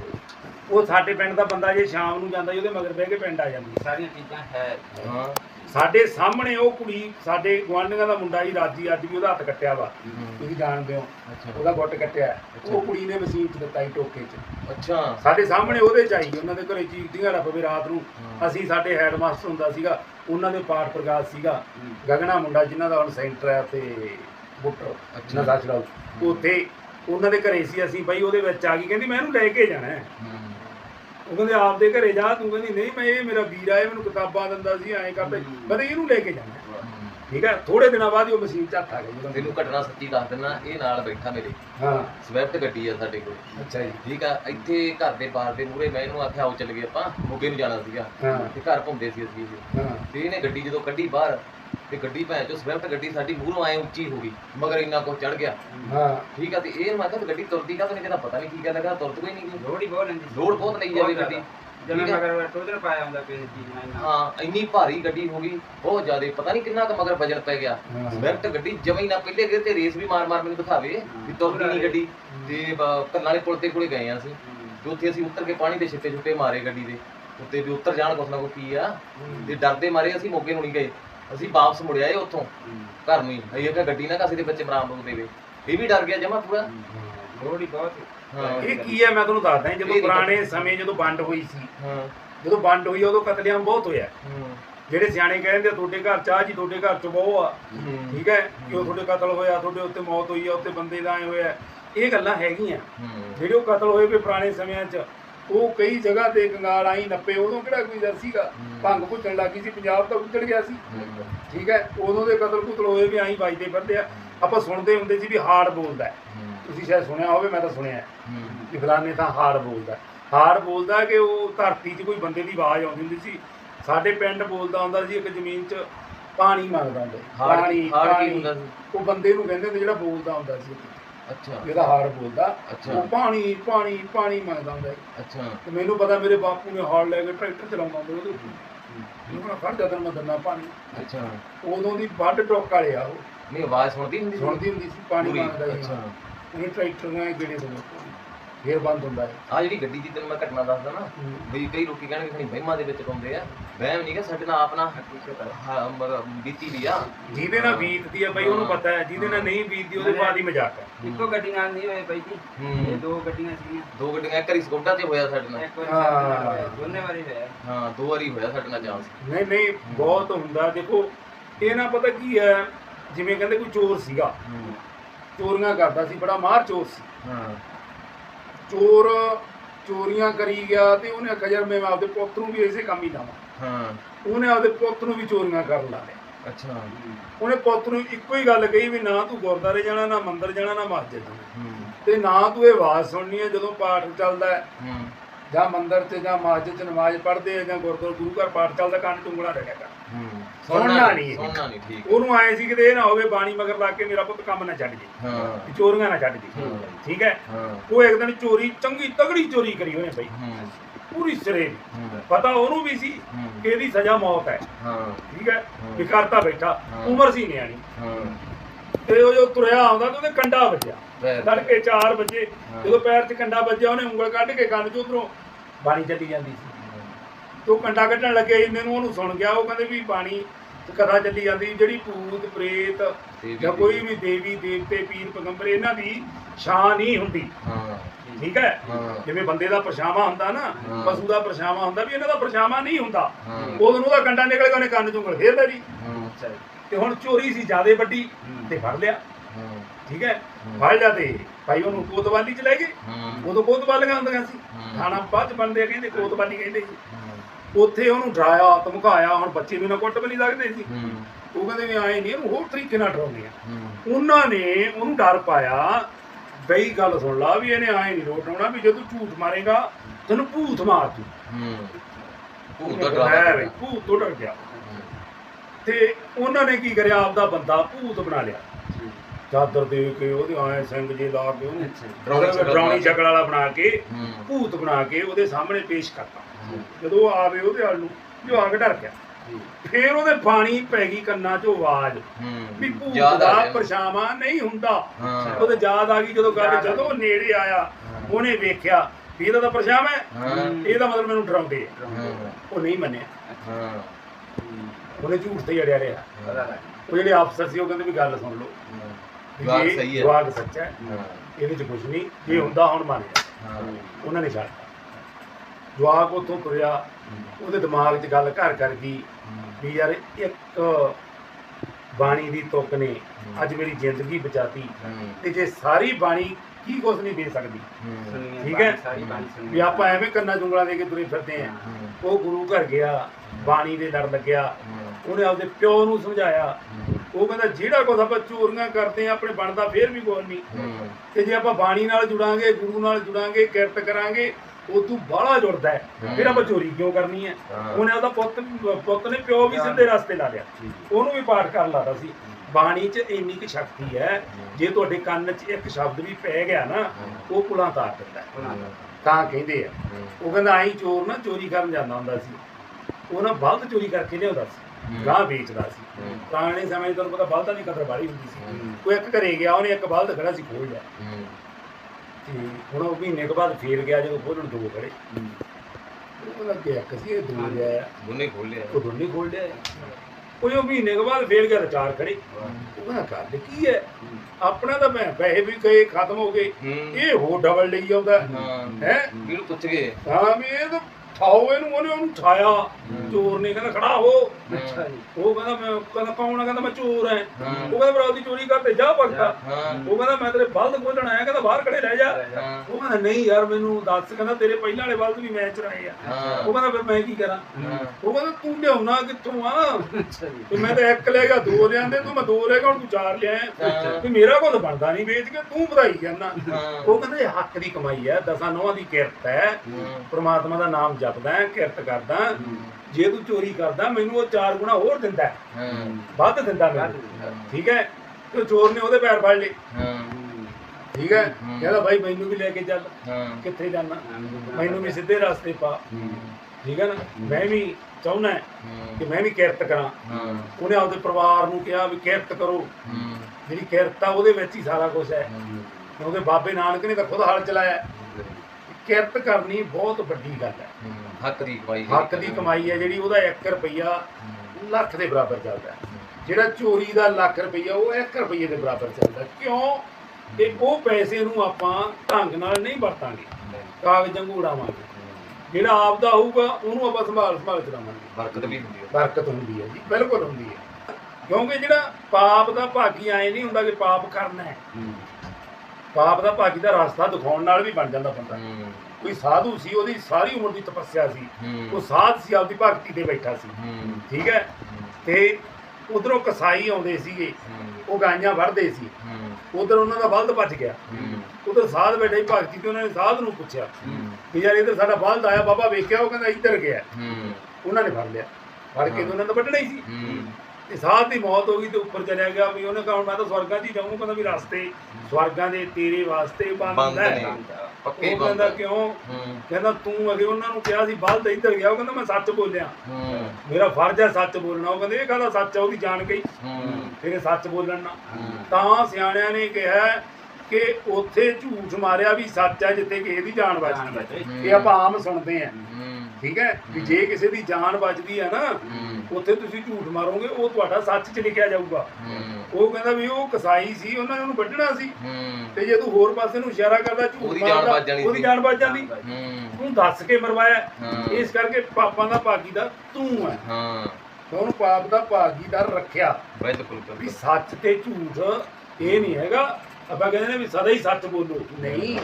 ਉਹ ਸਾਡੇ ਪਿੰਡ ਦਾ ਬੰਦਾ ਜੇ ਸ਼ਾਮ ਨੂੰ ਜਾਂਦਾ ਜੀ ਉਹਦੇ ਮਗਰ ਬਹਿ ਕੇ ਪਿੰਡ ਆ ਜਾਂਦੀ ਸਾਰੀਆਂ ਚੀਜ਼ਾਂ ਹੈ। ਹਾਂ। ਸਾਡੇ ਸਾਹਮਣੇ ਉਹ ਕੁੜੀ ਸਾਡੇ ਗੁਆਂਢੀਆਂ ਦਾ ਮੁੰਡਾ ਜੀ ਰਾਜੀ ਅੱਜ ਵੀ ਉਹਦਾ ਹੱਥ ਕੱਟਿਆ ਵਾ। ਤੁਸੀਂ ਜਾਣਦੇ ਹੋ ਉਹਦਾ ਗੁੱਟ ਕੱਟਿਆ। ਉਹ ਕੁੜੀ ਨੇ ਮਸ਼ੀਨ 'ਚ ਦਿੱਤਾ ਟੋਕੇ 'ਚ। ਅੱਛਾ। ਸਾਡੇ ਸਾਹਮਣੇ ਉਹਦੇ ਚ ਆਈ ਉਹਨਾਂ ਦੇ ਘਰੇ ਚੀਕਦੀਆਂ ਰੱਬ ਵੀ ਰਾਤ ਨੂੰ। ਹਾਂ। ਅਸੀਂ ਸਾਡੇ ਹੈਡ ਮਾਸਟਰ ਹੁੰਦਾ ਸੀਗਾ ਉਹਨਾਂ ਦੇ ਪਾਠ ਪ੍ਰਕਾਸ਼ ਸੀਗਾ। ਗਗਨਾ ਮੁੰਡਾ ਜਿਨ੍ਹਾਂ ਦਾ ਹੁਣ ਸੈਂਟਰ ਹੈ ਤੇ ਬੁੱਟਰ ਅੱਛਾ। ਨਜ਼ਾ ਚੜਾਉ ਉੱਥੇ ਉਹਨਾਂ ਦੇ ਘਰੇ ਸੀ ਅਸੀਂ ਬਈ ਉਹਦੇ ਵਿੱਚ ਆ ਗਈ ਕਹਿੰਦੀ ਮੈਂ ਇਹਨੂੰ ਲੈ ਕੇ ਜਾਣਾ ਹੈ। ਹੂੰ। ਉਹ ਕਹਿੰਦੇ ਆਪਦੇ ਘਰੇ ਜਾ ਤੂੰ ਕਹਿੰਦੀ ਨਹੀਂ ਮੈਂ ਇਹ ਮੇਰਾ ਵੀਰ ਆ ਇਹ ਮੈਨੂੰ ਕਿਤਾਬਾਂ ਦਿੰਦਾ ਸੀ ਐਂ ਕਰਦੇ ਮੈਂ ਇਹਨੂੰ ਲੈ ਕੇ ਜਾਣਾ। ਠੀਕ ਹੈ ਥੋੜੇ ਦਿਨਾਂ ਬਾਅਦ ਉਹ ਮਸ਼ੀਨ 'ਚ ਹੱਥ ਆ ਗਈ। ਤੈਨੂੰ ਘਟਨਾ ਸੱਚੀ ਦੱਸ ਦਿੰਦਾ ਇਹ ਨਾਲ ਬੈਠਾ ਮੇਰੇ। ਹਾਂ। ਸਵਿਫਟ ਗੱਡੀ ਆ ਸਾਡੇ ਕੋਲ। ਅੱਛਾ ਜੀ। ਠੀਕ ਆ? ਇੱਥੇ ਘਰ ਦੇ ਬਾਹਰ ਦੇ ਮੂਹਰੇ ਮੈਂ ਇਹਨੂੰ ਆਖਿਆ ਆਓ ਚੱਲ ਗਏ ਆਪਾਂ ਮੋਗੇ ਨੂੰ ਜਾਣਾ ਸੀਗਾ। ਹਾਂ। ਤੇ ਘਰ ਘੁੰਮਦੇ ਸੀ ਅਸੀਂ। ਤੇ ਇਹਨੇ ਗੱਡੀ ਜਦੋਂ ਕੱਢੀ ਬਾਹਰ ਤੇ ਗੱਡੀ ਭੈਣ ਚੋ ਸਵਿਫਟ ਗੱਡੀ ਸਾਡੀ ਮੂਹਰੋਂ ਆਏ ਉੱਚੀ ਹੋ ਗਈ ਮਗਰ ਇੰਨਾ ਕੁ ਚੜ ਗਿਆ। ਹਾਂ। ਠੀਕ ਆ ਤੇ ਇਹ ਮੈਂ ਕਿਹਾ ਵੀ ਗੱਡੀ ਤੁਰਦੀ ਕਾ ਨਹੀਂ ਕਹਿੰਦਾ ਪਤਾ ਨਹੀਂ ਕੀ ਗੱਲ ਹੈਗਾ ਤੁਰਦ ਕੋਈ ਨਹੀਂ ਲੋੜ ਹੀ ਬਹੁਤ ਲੈਂਦੀ। ਲੋਡ ਬਹੁਤ ਲਈ ਜਾਵੇ ਗੱਡੀ। ਜਿਵੇਂ। ਮਗਰ ਟੋਜਰ ਪਾਇਆ ਹੁੰਦਾ ਕਿਸੇ ਚੀਜ਼ ਨਾਲ। ਹਾਂ ਇੰਨੀ ਭਾਰੀ ਗੱਡੀ ਹੋ ਗਈ ਬਹੁਤ ਜ਼ਿਆਦਾ ਪਤਾ ਨਹੀਂ ਕਿੰਨਾ ਕੁ ਮਗਰ ਵਜਨ ਪੈ ਗਿਆ। ਸਵਿਫਟ ਗੱਡੀ ਜਮੀ ਨਾ ਪਹਿਲੇ ਗਏ ਤੇ ਰੇਸ ਵੀ ਮਾਰ ਮਾਰ ਮੈਨੂੰ ਦਿਖਾਵੇ ਵੀ ਤੁਰਦੀ ਨਹੀਂ ਗੱਡੀ। ਤੇ ਬ- ਕੱਲਾਂ ਵਾਲੇ ਪੁਲ ਤੇ ਕੋਲੇ ਗਏ ਆ ਅਸੀਂ ਤੇ ਉੱਥੇ ਅਸੀਂ ਉੱਤਰ ਕੇ ਪਾਣੀ ਦੇ ਛਿੱਟੇ ਛੁੱਟੇ ਮਾਰੇ ਗੱਡੀ ਦੇ। ਉੱਤੇ ਵੀ ਉੱਤਰ ਜਾਣ ਕੁਛ ਨਾ ਕੁਛ ਕੀ ਆ। ਤੇ ਡਰਦੇ ਮਾਰੇ ਅਸੀਂ ਮੋਗੇ ਨੂੰ ਨਹੀਂ ਗਏ। ਅਸੀਂ ਵਾਪਸ ਮੁੜ ਆਏ ਉੱਥੋਂ। ਘਰ ਨੂੰ ਹੀ। ਅਸੀਂ ਕਿਹਾ ਗੱਡੀ ਨਾ ਕਿਸੇ ਦੇ ਬੱਚੇ ਮਰਾਮ ਦੇਵੇ ਇਹ ਵੀ ਡਰ ਗਿਆ ਜਮਾ ਪੂਰਾ। ਲੋੜ ਹੀ ਬਹੁਤ ਹਾਂ। ਇਹ ਕੀ ਹੈ ਮੈਂ ਤੁਹਾਨੂੰ ਦੱਸਦਾ ਜਦੋਂ ਪੁਰਾਣੇ। ਸਮੇਂ ਜਦੋਂ ਵੰਡ ਹੋਈ ਸੀ ਹਾਂ। ਜਦੋਂ ਵੰਡ ਹੋਈ ਉਦੋਂ ਕਤਲੇਆਮ ਬਹੁਤ ਹੋਇਆ। ਜਿਹੜੇ ਸਿਆਣੇ ਕਹਿੰਦੇ ਤੁਹਾਡੇ ਘਰ ਚਾਹ ਜੀ ਤੁਹਾਡੇ ਘਰ ਚ ਬਹੁ ਆ। ਠੀਕ ਹੈ? ਕਿ ਉਹ ਤੁਹਾਡੇ ਕਤਲ ਹੋਇਆ ਤੁਹਾਡੇ ਉੱਤੇ ਮੌਤ ਹੋਈ ਆ ਉੱਤੇ ਬੰਦੇ ਦਾ ਐ ਹੋਇਆ। ਇਹ ਗੱਲਾਂ ਹੈਗੀਆਂ। ਜਿਹੜੇ ਉਹ ਕਤਲ ਹੋਏ ਵੀ ਪੁਰਾਣੇ ਸਮਿਆਂ 'ਚ ਉਹ ਕਈ ਜਗ੍ਹਾ ਤੇ ਕੰਗਾਲ ਆਈ ਨੱਪੇ ਉਦੋਂ ਕਿਹੜਾ ਕੋਈ ਦਰ ਸੀਗਾ। ਭੰਗ ਭੁੱਜਣ ਲੱਗੀ ਸੀ ਪੰਜਾਬ ਤਾਂ ਉੱਜੜ ਗਿਆ ਸੀ। ਠੀਕ ਹੈ ਉਦੋਂ ਦੇ ਕਤਲ ਕੁਤਲ ਹੋਏ ਵੀ ਆਈ ਵੱਜਦੇ ਫਿਰਦੇ ਆ। ਆਪਾਂ ਸੁਣਦੇ ਹੁੰਦੇ ਸੀ ਵੀ ਹਾਰਡ ਬੋਲਦਾ ਤੁਸੀਂ ਸ਼ਾਇਦ ਸੁਣਿਆ ਹੋਵੇ ਮੈਂ ਤਾਂ ਸੁਣਿਆ ਕਿ ਫਲਾਣੇ ਤਾਂ ਹਾਰ ਬੋਲਦਾ ਹਾਰ ਬੋਲਦਾ ਕਿ ਉਹ ਧਰਤੀ 'ਚ ਕੋਈ ਬੰਦੇ ਦੀ ਆਵਾਜ਼ ਆਉਂਦੀ ਹੁੰਦੀ ਸੀ। ਸਾਡੇ ਪਿੰਡ ਬੋਲਦਾ ਹੁੰਦਾ ਸੀ ਇੱਕ ਜ਼ਮੀਨ 'ਚ ਪਾਣੀ ਮੰਗਦਾ ਹੁੰਦਾ। ਹਾਰਡ ਪਾਣੀ ਹਾਰਡ ਕੀ ਹੁੰਦਾ ਸੀ? ਉਹ ਬੰਦੇ ਨੂੰ ਕਹਿੰਦੇ ਹੁੰਦੇ ਜਿਹੜਾ ਬੋਲਦਾ ਹੁੰਦਾ ਸੀ। ਅੱਛਾ। ਜਿਹਦਾ ਹਾਰ ਬੋਲਦਾ ਅੱਛਾ। ਉਹ ਪਾਣੀ ਪਾਣੀ ਪਾਣੀ ਮੰਗਦਾ ਹੁੰਦਾ ਅੱਛਾ। ਤੇ ਮੈਨੂੰ ਪਤਾ ਮੇਰੇ ਬਾਪੂ ਨੇ ਹਾਰ ਲੈ ਕੇ ਟਰੈਕਟਰ ਚਲਾਉਂਦਾ ਹੁੰਦਾ ਉਹਦੇ ਉੱਤੇ। ਉਹਨੂੰ ਖੜ ਜਾ ਤੈਨੂੰ ਮੈਂ ਦਿੰਦਾ ਪਾਣੀ। ਅੱਛਾ। ਉਦੋਂ ਦੀ ਵੱਡ ਟੋਕ ਵਾਲੇ ਆ ਉਹ। ਨਹੀਂ ਆਵਾਜ਼ ਸੁਣਦੀ ਹੁੰਦੀ ਸੀ? ਸੁਣਦੀ ਹੁੰਦੀ ਸੀ ਪਾਣੀ? ਮੰਗਦਾ ਅੱਛਾ। ਉਹਨੇ ਟਰੈਕਟਰ ਨੂੰ ਐਂ ਗੇੜੇ ਦੇ ਫੇਰ ਬੰਦ ਹੁੰਦਾ ਹੈ। ਆ ਜਿਹੜੀ ਗੱਡੀ ਦੀ ਤੈਨੂੰ ਮੈਂ ਘਟਨਾ ਦੱਸਦਾ ਨਾ ਵੀ ਕਈ ਲੋਕੀ ਕਹਿਣਗੇ ਖਣੀ ਵਹਿਮਾਂ ਦੇ ਵਿੱਚ ਪਾਉਂਦੇ ਆ। ਵਹਿਮ ਨਹੀਂਗਾ ਸਾਡੇ ਨਾਲ ਆਪਣਾ ਹਾਂ, ਮਤਲਬ ਬੀਤੀ ਵੀ ਆ। ਜਿਹਦੇ ਨਾਲ ਬੀਤਦੀ ਹੈ ਬਈ ਉਹਨੂੰ ਪਤਾ ਹੈ ਜਿਹਦੇ ਨਾਲ ਨਹੀਂ ਬੀਤਦੀ ਉਹਦੇ ਬਾਅਦ ਹੀ ਮਜ਼ਾਕ ਹੈ। ਇੱਕੋ ਗੱਡੀ ਨਾਲ ਨਹੀਂ ਹੋਏ ਬਾਈ ਜੀ। ਇਹ ਦੋ ਗੱਡੀਆਂ ਸੀਗੀਆਂ। ਦੋ ਗੱਡੀਆਂ ਇੱਕ ਵਾਰੀ ਸਕੋਡਾ ਤੇ ਹੋਇਆ ਸਾਡੇ ਨਾਲ। ਇੱਕ ਵਾਰੀ ਹਾਂ। ਸਾਡੇ ਨਾਲ ਹੋਇਆ, ਦੋਨੇ ਵਾਰੀ ਹੋਇਆ। ਹਾਂ ਦੋ ਵਾਰੀ ਹੋਇਆ ਸਾਡੇ ਨਾਲ ਚਾਂਸ ਨਹੀਂ ਨਹੀਂ ਬਹੁਤ ਹੁੰਦਾ। ਦੇਖੋ ਇਹ ਨਾ ਪਤਾ ਕੀ ਹੈ ਜਿਵੇਂ ਕਹਿੰਦੇ ਕੋਈ ਚੋਰ ਸੀਗਾ। ਚੋਰੀਆਂ ਕਰਦਾ ਸੀ ਬੜਾ ਮਾਰ ਚੋਰ ਸੀ। ਹਾਂ। ਚੋਰ ਚੋਰੀਆਂ ਕਰੀ ਗਿਆ ਤੇ ਉਹਨੇ ਆਖਿਆ ਯਾਰ ਮੈਂ ਆਪਦੇ ਪੁੱਤ ਨੂੰ ਵੀ ਇਸੇ ਕੰਮ ਹੀ ਲਾਵਾਂ ਹਾਂ। ਉਹਨੇ ਆਪਦੇ ਪੁੱਤ ਨੂੰ ਵੀ ਚੋਰੀਆਂ ਕਰਨ ਲਾ ਲਿਆ ਅੱਛਾ। ਉਹਨੇ ਪੁੱਤ ਨੂੰ ਇੱਕੋ ਹੀ ਗੱਲ ਕਹੀ ਵੀ ਨਾ ਤੂੰ ਗੁਰਦਾਰੇ ਜਾਣਾ ਨਾ ਮੰਦਿਰ ਜਾਣਾ ਨਾ ਮਸਜਿਦ ਜਾਣਾ। ਤੇ ਨਾ ਤੂੰ ਇਹ ਆਵਾਜ਼ ਸੁਣਨੀ ਹੈ ਜਦੋਂ ਪਾਠ ਚੱਲਦਾ ਹੂੰ। ਜਾਂ ਮੰਦਿਰ 'ਚ ਜਾਂ ਮਸਜਿਦ 'ਚ ਨਮਾਜ਼ ਪੜ੍ਹਦੇ ਆ ਜਾਂ ਗੁਰਦੁਆਰਾ ਗੁਰੂ ਘਰ ਪਾਠ ਚੱਲਦਾ ਕੰਨ ਚੁੰਗਣਾ ਰਹਿ ਹੂੰ ਸੁਣਨਾ ਨਹੀਂ ਇਹ। ਸੁਣਨਾ ਨਹੀਂ ਠੀਕ। ਉਹਨੂੰ ਆਏ ਸੀ ਕਿ ਇਹ ਨਾ ਹੋਵੇ ਬਾਣੀ ਮਗਰ ਲੱਗ ਕੇ ਮੇਰਾ ਪੁੱਤ ਕੰਮ ਨਾ ਛੱਡ ਜੇ। ਹਾਂ। ਵੀ ਚੋਰੀਆਂ ਨਾ ਛੱਡ ਜੇ। ਹਾਂ। ਠੀਕ ਹੈ? ਹਾਂ। ਉਹ ਇੱਕ ਦਿਨ ਚੋਰੀ ਚੰਗੀ ਤਗੜੀ ਚੋਰੀ ਕਰੀ ਉਹਨੇ ਬਈ। ਹੂੰ। ਪੂਰੀ ਸਿਰੇ ਦੀ। ਹੂੰ। ਪਤਾ ਉਹਨੂੰ ਵੀ ਸੀ ਹੂੰ। ਕਿ ਇਹਦੀ ਸਜ਼ਾ ਮੌਤ ਹੈ। ਹਾਂ। ਠੀਕ ਹੈ? ਹਾਂ। ਵੀ ਕਰਤਾ ਬੈਠਾ। ਹਾਂ। ਉਮਰ ਸੀ ਨਿਆਣੀ। ਹਾਂ। ਤੇ ਉਹ ਜੋ ਤੁਰਿਆ ਆਉਂਦਾ ਤੇ ਉਹਦੇ ਕੰਡਾ ਵੱਜਿਆ। ਤੜਕੇ 4 ਵਜੇ। ਹਾਂ। ਜਦੋਂ ਪੈਰ 'ਚ ਕੰਡਾ ਵੱਜਿਆ ਉਹਨੇ ਉਂਗਲ ਕੱਢ ਕੇ ਕੰਨ 'ਚ ਉਧਰੋਂ ਬਾਣੀ ਚੱਲੀ ਜਾਂਦੀ ਸੀ। ਤੇ ਉਹ ਕੰਡਾ ਕੱਢਣ ਲੱਗੇ ਇੰਨੇ ਨੂੰ ਉਹਨੂੰ ਸੁਣ ਗਿਆ। ਉਹ ਕਹਿੰਦੇ ਵੀ ਬਾਣੀ ਕਥਾ ਚੱਲੀ ਜਾਂਦੀ ਜਿਹੜੀ ਭੂਤ ਪ੍ਰੇਤ ਜਾਂ ਕੋਈ ਵੀ ਦੇਵੀ ਦੇਵਤੇ ਪੀਰ ਪੈਗੰਬਰ ਇਹਨਾਂ ਦੀ ਸ਼ਾਨ ਨਹੀਂ ਹੁੰਦੀ। ਹਾਂ। ਠੀਕ ਹੈ? ਹਾਂ। ਜਿਵੇਂ ਬੰਦੇ ਦਾ ਪਰਛਾਵਾਂ ਹੁੰਦਾ ਨਾ ਹਾਂ। ਪਸ਼ੂ ਦਾ ਪਰਛਾਵਾਂ ਹੁੰਦਾ ਵੀ ਇਹਨਾਂ ਦਾ ਪਰਛਾਵਾਂ ਨਹੀਂ ਹੁੰਦਾ। ਹਾਂ। ਉਦੋਂ ਉਹਦਾ ਕੰਡਾ ਨਿਕਲ ਗਿਆ ਉਹਨੇ ਕੰਨ 'ਚ ਉਂਗਲ ਫੇਰ ਲੈ ਲਈ। ਹਾਂ। ਅੱਛਾ ਜੀ। ਤੇ ਹੁਣ ਚੋਰੀ ਸੀ ਜਿਆਦੇ ਵੱਡੀ। ਤੇ ਫੜ ਲਿਆ। ਠੀਕ ਹੈ। ਫੜ ਲਿਆ ਤੇ ਭਾਈ ਉਹਨੂੰ ਕੋਤਵਾਲੀ ਚ ਲੈ ਗਏ। ਉਦੋਂ ਕੋਤਵਾਲੀਆਂ ਹੁੰਦੀਆਂ ਸੀ। ਥਾਣਾ ਬਾਅਦ ਬਣਦੇ ਕਹਿੰਦੇ ਕੋਤਵਾਲੀ ਕਹਿੰਦੇ ਸੀ। ਉੱਥੇ ਉਹਨੂੰ ਡਰਾਇਆ ਧਮਕਾਇਆ ਹੁਣ ਬੱਚੇ ਨੂੰ ਨਾ ਕੁੱਟ ਵੀ ਨਹੀਂ ਸਕਦੇ ਸੀ। ਉਹ ਕਹਿੰਦੇ ਵੀ ਆਏ ਨਹੀਂ ਇਹਨੂੰ ਹੋਰ ਤਰੀਕੇ ਨਾਲ ਡਰਾਉਂਦੇ ਆ ਉਹਨਾਂ ਨੇ ਉਹਨੂੰ ਡਰ ਪਾਇਆ ਬਈ ਗੱਲ ਸੁਣ ਲਾ ਵੀ ਇਹਨੇ ਆਏ ਨਹੀਂ ਲੋਟ ਆਉਣਾ ਵੀ ਜੇ ਤੂੰ ਝੂਠ ਮਾਰੇਗਾ ਤੈਨੂੰ ਭੂਤ ਮਾਰ ਦੂ। ਹੂੰ। ਭੂਤ ਦਾ ਬਈ ਭੂਤ ਤੋਂ ਡਰ ਗਿਆ। ਤੇ ਉਹਨਾਂ ਨੇ ਕੀ ਕਰਿਆ? ਆਪਦਾ ਬੰਦਾ ਭੂਤ ਬਣਾ ਲਿਆ। ਚਾਦਰ ਦੇ ਕੇ ਉਹਦੇ ਆਏ ਸਿੰਘ ਜੇ ਲਾ ਕੇ ਉਹਨੂੰ ਡਰਾਉਣੀ ਸ਼ਕਲ ਵਾਲਾ ਬਣਾ ਕੇ ਭੂਤ ਬਣਾ ਕੇ ਉਹਦੇ ਸਾਹਮਣੇ ਪੇਸ਼ ਕਰਤਾ। ਜਦੋਂ ਉਹ ਆਵੇ ਉਹਦੇ ਵੱਲ ਨੂੰ ਜਵਾਕ ਡਰ ਗਿਆ। ਫੇਰ ਉਹਦੇ ਬਾਣੀ ਪੈ ਗਈ ਕੰਨਾਂ 'ਚ ਆਵਾਜ਼ ਵੀ ਭੂਤ ਦਾ। ਪਰਛਾਵਾਂ ਨਹੀਂ ਹੁੰਦਾ। ਉਹਦੇ ਯਾਦ ਆ ਗਈ ਜਦੋਂ ਗੱਲ ਜਦੋਂ ਨੇੜੇ ਆਇਆ। ਉਹਨੇ ਵੇਖਿਆ ਵੀ ਇਹਦਾ ਤਾਂ ਪਰਛਾਵਾਂ ਹੈ। ਇਹਦਾ ਮਤਲਬ ਮੈਨੂੰ ਡਰਾਉਂਦੇ ਉਹ ਨਹੀਂ ਮੰਨਿਆ। ਹਾਂ। ਉਹਨੇ ਝੂਠ ਤੇ ਅੜਿਆ ਰਿਹਾ। ਉਹ ਜਿਹੜੇ ਅਫਸਰ ਸੀ ਉਹ ਕਹਿੰਦੇ ਵੀ ਗੱਲ ਸੁਣ ਲਓ। ਵੀ ਜਵਾਕ ਇਹ ਸਹੀ ਹੈ। ਜਵਾਕ ਸੱਚਾ ਹੈ ਹਾਂ। ਇਹਦੇ 'ਚ ਕੁਝ ਨਹੀਂ। ਜੇ ਹੁੰਦਾ ਹੁਣ ਮੰਨ ਹਾਂ। ਉਹਨਾਂ ਨੇ ਛੱਡਤਾ ਜਵਾਕ ਉੱਥੋਂ ਤੁਰਿਆ ਉਹਦੇ ਦਿਮਾਗ 'ਚ ਗੱਲ ਘਰ ਕਰ ਗਈ। ਵੀ ਯਾਰ ਇੱਕ ਬਾਣੀ ਦੀ ਤੁਕ ਨੇ ਅੱਜ ਮੇਰੀ ਜ਼ਿੰਦਗੀ ਬਚਾਤੀ। ਤੇ ਜੇ ਸਾਰੀ ਬਾਣੀ ਕੀ ਕੁਛ ਨਹੀਂ ਦੇ ਸਕਦੀ? ਠੀਕ ਹੈ? ਵੀ ਆਪਾਂ ਐਵੇਂ ਕੰਨਾਂ ਜੁੰਗਲਾਂ ਦੇ ਕੇ ਤੁਰੇ ਫਿਰਦੇ ਆਂ ਉਹ ਗੁਰੂ ਘਰ ਗਿਆ। ਬਾਣੀ ਦੇ ਲੜ ਲੱਗਿਆ। ਉਹਨੇ ਆਪਦੇ ਪਿਓ ਨੂੰ ਸਮਝਾਇਆ। ਉਹ ਕਹਿੰਦਾ ਜਿਹੜਾ ਕੁਝ ਆਪਾਂ ਚੋਰੀਆਂ ਕਰਦੇ ਆਂ ਆਪਣੇ ਬਣਦਾ ਫੇਰ ਵੀ ਕੋਈ ਨਹੀਂ। ਤੇ ਜੇ ਆਪਾਂ ਬਾਣੀ ਨਾਲ ਜੁੜਾਂਗੇ ਗੁਰੂ ਨਾਲ ਜੁੜਾਂਗੇ ਕਿਰਤ ਕਰਾਂਗੇ ਉਹ ਤੋਂ ਬਾਹਲਾ ਜੁੜਦਾ ਹੈ। ਫਿਰ ਆਪਾਂ ਚੋਰੀ ਕਿਉਂ ਕਰਨੀ ਹੈ? ਉਹਨੇ ਉਹਦਾ ਪੁੱਤ ਪੁੱਤ ਨੇ ਪਿਓ ਵੀ ਸਿੱਧੇ ਰਸਤੇ ਲਾ ਲਿਆ। ਉਹਨੂੰ ਵੀ ਪਾਠ ਕਰਨ ਲਾਦਾ ਸੀ। ਬਾਣੀ 'ਚ ਇੰਨੀ ਕੁ ਸ਼ਕਤੀ ਹੈ ਜੇ ਤੁਹਾਡੇ ਕੰਨ 'ਚ ਇੱਕ ਸ਼ਬਦ ਵੀ ਪੈ ਗਿਆ ਨਾ ਉਹ ਕੁਲਾਂ ਤਾਰ ਦਿੰਦਾ। ਤਾਂ ਕਹਿੰਦੇ ਆ। ਉਹ ਕਹਿੰਦਾ ਆਈ ਚੋਰ ਨਾ ਚੋਰੀ ਕਰਨ ਜਾਂਦਾ ਹੁੰਦਾ ਸੀ। ਉਹ ਨਾ ਬਲਦ ਚੋਰੀ ਕਰਕੇ ਲਿਆਉਂਦਾ ਸੀ ਗਾਂ ਵੇਚਦਾ ਸੀ। ਪੁਰਾਣੇ ਸਮੇਂ 'ਚ ਤੁਹਾਨੂੰ ਪਤਾ ਬਲਦਾਂ ਦੀ ਕਦਰ ਬਾੜੀ ਹੁੰਦੀ ਸੀ। ਉਹ ਇੱਕ ਘਰੇ ਗਿਆ ਉਹਨੇ ਇੱਕ ਬਲਦ ਖੜਾ ਸੀ ਖੋਲ ਲਿਆ। ਤੇ ਹੁਣ ਉਹ ਮਹੀਨੇ ਕੁ ਬਾਅਦ ਫੇਰ ਗਿਆ ਜਦੋਂ ਖੋਲਣ ਦੋ ਖੜੇ ਉਹ ਲੱਗੇ ਇੱਕ ਸੀ ਇਹ ਦੋ ਲਿਆ ਉਹਨੇ ਖੋਲਿਆ ਉਹ ਦੋਨੇ ਖੋਲ ਲਿਆ। ਉਹ ਜੋ ਮਹੀਨੇ ਕੁ ਬਾਅਦ ਫੇਰ ਗਿਆ ਤਾਂ ਚਾਰ ਖੜੇ ਉਹ ਕਹਿੰਦਾ ਗੱਲ ਕੀ ਹੈ? ਆਪਣਾ ਤਾਂ ਮੈਂ ਪੈਸੇ ਵੀ ਗਏ ਖਤਮ ਹੋ ਗਏ। ਇਹ ਹੋ ਡਬਲ ਲਈ ਆਉਂਦਾ। ਹਾਂ। ਹੈ? ਇਹਨੂੰ ਪੁੱਛ ਗਏ। ਹਾਂ ਵੀ ਇਹ ਤਾਂ ਠਾਓ ਇਹਨੂੰ ਉਹਨੇ ਉਹਨੂੰ ਠਾਇਆ ਚੋਰ ਨੇ ਕਹਿੰਦਾ ਖੜਾ ਹੋ। ਅੱਛਾ ਜੀ। ਉਹ ਕਹਿੰਦਾ ਮੈਂ ਕਹਿੰਦਾ ਕੌਣ ਆ? ਕਹਿੰਦਾ ਮੈਂ ਚੋਰ ਐ। ਉਹ ਕਹਿੰਦਾ ਬਰਾਦੀ ਚੋਰੀ ਕਰਦੇ ਜਾ ਭਗਤਾ। ਉਹ ਕਹਿੰਦਾ ਮੈਂ ਤੇਰੇ ਬਲਦ ਖੋਲਣ ਆਇਆ ਕਹਿੰਦਾ ਬਾਹਰ ਖੜੇ ਰਹਿ ਜਾ। ਉਹ ਕਹਿੰਦਾ ਨਹੀਂ ਯਾਰ ਮੈਨੂੰ ਦੱਸ ਕਹਿੰਦਾ ਤੇਰੇ ਪਹਿਲਾਂ ਵਾਲੇ ਬਲਦ ਵੀ ਮੈਂ ਚਰਾਏ ਆ। ਉਹ ਕਹਿੰਦਾ ਫਿਰ ਮੈਂ ਕੀ ਕਰਾਂ? ਉਹ ਕਹਿੰਦਾ ਤੂੰ ਲਿਆਉਣਾ ਕਿੱਥੋਂ ਆ? ਵੀ ਮੈਂ ਤਾਂ ਇੱਕ ਲੈ ਗਿਆ ਦੋ ਲਿਆਂਦੇ ਤੂੰ ਮੈਂ ਦੋ ਲੈ ਗਿਆ ਹੁਣ ਤੂੰ ਚਾਰ ਲਿਆ। ਵੀ ਮੇਰਾ ਕੁਝ ਬਣਦਾ ਨਹੀਂ ਵੇਚ ਕੇ ਤੂੰ ਵਧਾਈ ਜਾਂਦਾ। ਉਹ ਕਹਿੰਦਾ ਇਹ ਹੱਕ ਦੀ ਕਮਾਈ ਹੈ ਦਸਾਂ ਨੌਹਾਂ ਦੀ ਕਿਰਤ ਹੈ। ਪ੍ਰਮਾਤਮਾ ਦਾ ਨਾਮ ਜਪਦਾ ਕਿਰਤ ਕਰਦਾ ਜੇ ਤੂੰ ਚੋਰੀ ਕਰਦਾ ਮੈਨੂੰ ਉਹ ਚਾਰ ਗੁਣਾ ਹੋਰ ਦਿੰਦਾ ਵੱਧ ਦਿੰਦਾ ਮੈਨੂੰ ਠੀਕ ਹੈ? ਤੇ ਚੋਰ ਨੇ ਉਹਦੇ ਪੈਰ ਫੜ ਲਏ। ਠੀਕ ਹੈ। ਕਹਿੰਦਾ ਭਾਈ ਮੈਨੂੰ ਵੀ ਲੈ ਕੇ ਚੱਲ। ਕਿੱਥੇ ਜਾਣਾ? ਮੈਨੂੰ ਵੀ ਸਿੱਧੇ ਰਸਤੇ ਪਾ। ਠੀਕ ਹੈ ਨਾ? ਮੈਂ ਵੀ ਚਾਹੁੰਦਾ ਕਿ ਮੈਂ ਵੀ ਕਿਰਤ ਕਰਾਂ। ਉਹਨੇ ਆਪਦੇ ਪਰਿਵਾਰ ਨੂੰ ਕਿਹਾ ਵੀ ਕਿਰਤ ਕਰੋ। ਜਿਹੜੀ ਕਿਰਤ ਆ ਉਹਦੇ ਵਿੱਚ ਹੀ ਸਾਰਾ ਕੁਝ ਹੈ। ਕਿਉਂਕਿ ਬਾਬੇ ਨਾਨਕ ਨੇ ਤਾਂ ਖੁਦ ਹਲ ਚਲਾਇਆ ਕਿਰਤ ਕਰਨੀ ਬਹੁਤ ਵੱਡੀ ਗੱਲ ਹੈ। ਹੱਕ ਦੀ ਕਮਾਈ ਹੱਕ ਦੀ ਕਮਾਈ ਹੈ ਜਿਹੜੀ ਉਹਦਾ 1 ਰੁਪਈਆ ਲੱਖ ਦੇ ਬਰਾਬਰ ਚੱਲਦਾ ਹੈ। ਜਿਹੜਾ ਚੋਰੀ ਦਾ ਲੱਖ ਰੁਪਈਆ ਉਹ 1 ਰੁਪਈਏ ਦੇ ਬਰਾਬਰ ਚੱਲਦਾ ਕਿਉਂ? ਕਿ ਉਹ ਪੈਸੇ ਨੂੰ ਆਪਾਂ ਢੰਗ ਨਾਲ ਨਹੀਂ ਵਰਤਾਂਗੇ। ਕਾਗਜ਼ਾਂ ਉਡਾਵਾਂਗੇ। ਜਿਹੜਾ ਆਪ ਦਾ ਹੋਊਗਾ ਉਹਨੂੰ ਆਪਾਂ ਸੰਭਾਲ ਸੰਭਾਲ ਚਲਾਵਾਂਗੇ। ਬਰਕਤ ਵੀ ਹੁੰਦੀ ਹੈ। ਬਰਕਤ ਹੁੰਦੀ ਹੈ ਜੀ ਬਿਲਕੁਲ ਹੁੰਦੀ ਹੈ। ਕਿਉਂਕਿ ਜਿਹੜਾ ਪਾਪ ਦਾ ਭਾਗੀ ਆਏ ਨਹੀਂ ਹੁੰਦਾ ਕਿ ਪਾਪ ਕਰਨਾ ਹੈ। ਪਾਪ ਦਾ ਭਾਗੀ ਦਾ ਰਸਤਾ ਦਿਖਾਉਣ ਨਾਲ ਵੀ ਬਣ ਜਾਂਦਾ ਬੰਦਾ। ਕੋਈ ਸਾਧੂ ਸੀ ਉਹਦੀ ਸਾਰੀ ਉਮਰ ਦੀ ਤਪੱਸਿਆ ਸੀ। ਉਹ ਸਾਧ ਸੀ ਆਪਦੀ ਭਗਤੀ ਤੇ ਬੈਠਾ ਸੀ। ਠੀਕ ਹੈ? ਤੇ ਉਧਰੋਂ ਕਸਾਈ ਆਉਂਦੇ ਸੀਗੇ। ਉਹ ਗਾਈਆਂ ਵੜਦੇ ਸੀ। ਉਧਰ ਉਹਨਾਂ ਦਾ ਬਲਦ ਭੱਜ ਗਿਆ। ਉਧਰ ਸਾਧ ਬੈਠੇ ਭਗਤੀ ਤੇ ਉਹਨਾਂ ਨੇ ਸਾਧ ਨੂੰ ਪੁੱਛਿਆ। ਵੀ ਯਾਰ ਇੱਧਰ ਸਾਡਾ ਬਲਦ ਆਇਆ ਬਾਬਾ ਵੇਖਿਆ ਉਹ ਕਹਿੰਦਾ ਇੱਧਰ ਗਿਆ। ਉਹਨਾਂ ਨੇ ਫੜ ਲਿਆ। ਫੜ ਕੇ ਉਹਨਾਂ ਨੇ ਵੱਢਣਾ ਹੀ ਸੀ। ਤੇ ਸਾਧ ਦੀ ਮੌਤ ਹੋ ਗਈ ਤੇ ਉੱਪਰ ਚਲਿਆ ਗਿਆ ਵੀ ਉਹਨੇ ਕਹਾ ਮੈਂ ਤਾਂ ਸਵਰਗਾਂ 'ਚ ਜਾਊਂ ਕਹਿੰਦਾ ਵੀ ਰਸਤੇ ਸਵਰਗਾਂ ਦੇ ਤੇਰੇ ਵਾਸਤੇ ਬੰਦ ਹੈ। ਪੱਕੇ ਬੰਦ ਕਹਿੰਦਾ ਕਿਉਂ? ਕਹਿੰਦਾ ਤੂੰ ਅਗੇ ਉਹਨਾਂ ਨੂੰ ਕਿਹਾ ਸੀ ਬਲਦ ਇੱਧਰ ਗਿਆ ਉਹ ਕਹਿੰਦਾ ਮੈਂ ਸੱਚ ਬੋਲਿਆ। ਮੇਰਾ ਫਰਜ਼ ਹੈ ਸੱਚ ਬੋਲਣਾ। ਉਹ ਕਹਿੰਦੇ ਇਹ ਕਹਿੰਦਾ ਸੱਚ ਉਹਦੀ ਜਾਣ ਗਈ ਤੇਰੇ ਸੱਚ ਬੋਲਣ ਤਾਂ ਸਿਆਣਿਆਂ ਨੇ ਕਿਹਾ ਕਿ ਉੱਥੇ ਝੂਠ ਮਾਰਿਆ ਵੀ ਸੱਚ ਹੈ ਜਿੱਥੇ ਕਿਸੇ ਦੀ ਜਾਨ ਬਚਦੀ ਹੈ। ਇਹ ਆਪਾਂ ਆਮ ਸੁਣਦੇ ਆ ਠੀਕ ਹੈ? ਵੀ ਜੇ ਕਿਸੇ ਦੀ ਜਾਨ ਬਚਦੀ ਹੈ ਨਾ ਉੱਥੇ ਤੁਸੀਂ ਝੂਠ ਮਾਰੋਗੇ ਉਹ ਤੁਹਾਡਾ ਸੱਚ 'ਚ ਲਿਖਿਆ ਜਾਊਗਾ। ਉਹ ਕਹਿੰਦਾ ਵੀ ਉਹ ਕਸਾਈ ਸੀ ਉਹਨਾਂ ਨੇ ਉਹਨੂੰ ਵੱਢਣਾ ਸੀ। ਤੇ ਜੇ ਤੂੰ ਹੋਰ ਪਾਸੇ ਨੂੰ ਇਸ਼ਾਰਾ ਕਰਦਾ ਝੂਠ ਮਾਰਦਾ ਉਹਦੀ। ਜਾਨ ਬਚ ਜਾਂਦੀ। ਤੂੰ ਦੱਸ ਕੇ ਮਰਵਾਇਆ। ਇਸ ਕਰਕੇ ਪਾਪਾਂ ਦਾ ਭਾਗੀਦਾਰ ਤੂੰ ਹੈ। ਹਾਂ। ਤਾਂ ਉਹਨੂੰ ਪਾਪ ਦਾ ਭਾਗੀਦਾਰ ਰੱਖਿਆ। ਬਿਲਕੁਲ ਵੀ ਸੱਚ ਤੇ ਝੂਠ ਇਹ ਨਹੀਂ ਹੈਗਾ। ਆਪਾਂ ਕਹਿੰਦੇ ਨੇ ਵੀ ਸਦਾ ਹੀ ਸੱਚ ਬੋਲੋ। ਨਹੀਂ।